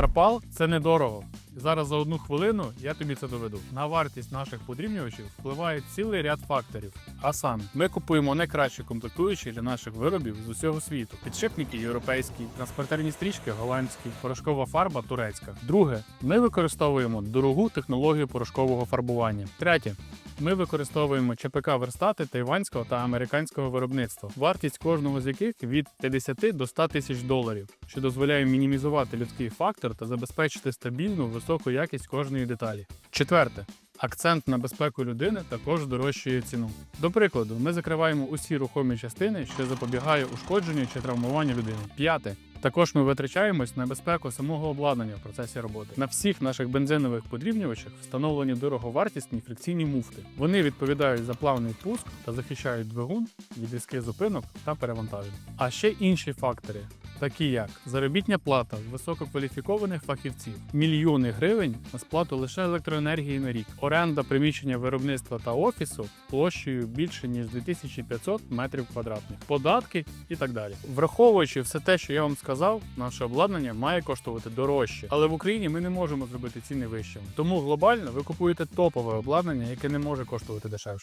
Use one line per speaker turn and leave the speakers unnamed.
Арпал це недорого. Зараз за одну хвилину я тобі це доведу. На вартість наших подрібнювачів впливає цілий ряд факторів. А саме, ми купуємо найкращі комплектуючі для наших виробів з усього світу: підшипники європейські, транспортерні стрічки голландські, порошкова фарба турецька. Друге, ми використовуємо дорогу технологію порошкового фарбування. Третє. Ми використовуємо ЧПК верстати тайванського та американського виробництва, вартість кожного з яких від 50 до 100 тисяч доларів, що дозволяє мінімізувати людський фактор та забезпечити стабільну високу якість кожної деталі. Четверте. Акцент на безпеку людини також дорожчує ціну. До прикладу, ми закриваємо усі рухомі частини, що запобігає ушкодженню чи травмуванню людини. П'яте. Також ми витрачаємось на безпеку самого обладнання в процесі роботи. На всіх наших бензинових подрібнювачах встановлені дороговартісні фрикційні муфти. Вони відповідають за плавний пуск та захищають двигун від різких зупинок та перевантажень. А ще інші фактори. Такі як заробітня плата висококваліфікованих фахівців, мільйони гривень на сплату лише електроенергії на рік, оренда приміщення виробництва та офісу площею більше ніж 2500 метрів квадратних, податки і так далі. Враховуючи все те, що я вам сказав, наше обладнання має коштувати дорожче, але в Україні ми не можемо зробити ціни вищими. Тому глобально ви купуєте топове обладнання, яке не може коштувати дешевше.